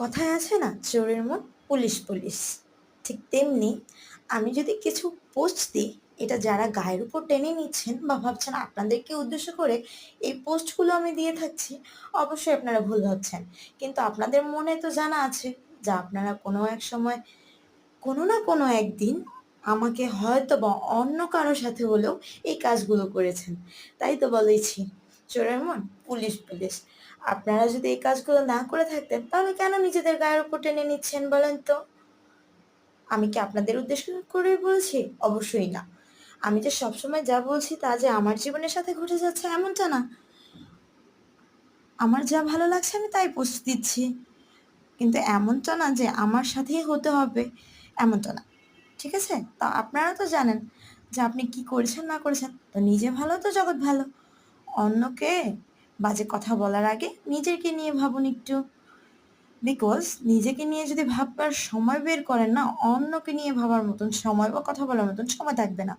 কথায় আছে না, চোরের মন পুলিশ পুলিশ। ঠিক তেমনি আমি যদি কিছু পোস্ট দিই, এটা যারা গায়ের উপর টেনে নিচ্ছেন বা ভাবছেন আপনাদেরকে উদ্দেশ্য করে এই পোস্টগুলো আমি দিয়ে থাকছি, অবশ্যই আপনারা ভুল ভাবছেন। কিন্তু আপনাদের মনে তো জানা আছে যা আপনারা কোনো এক সময়, কোনো না কোনো একদিন আমাকে হয়তো বা অন্য কারোর সাথে হলেও এই কাজগুলো করেছেন। তাই তো বলেছি চোরের মন পুলিশ পুলিশ। আপনারা যদি এই কাজগুলো না করে থাকতেন, তাহলে কেন নিজেদের গায়ের উপর টেনে নিচ্ছেন বলেন তো? আমি কি আপনাদের উদ্দেশ্য করে বলছি? অবশ্যই না। আমি যে সবসময় যা বলছি তা যে আমার জীবনের সাথে ঘটে যাচ্ছে এমনটা না। আমার যা ভালো লাগছে আমি তাই পোস্ট দিচ্ছি। কিন্তু এমনটা না যে আমার সাথেই হতে হবে, এমনটা না। ঠিক আছে? তা আপনারা তো জানেন যে আপনি কি করেছেন না করেছেন, তো নিজে ভালো তো জগৎ ভালো। অন্যকে বাজে কথা বলার আগে নিজেকে নিয়ে ভাবুন একটু। বিকজ নিজেকে নিয়ে যদি ভাববার সময় বের করেন না, অন্যকে নিয়ে ভাবার মতন সময় বা কথা বলার মতন সময় থাকবে না।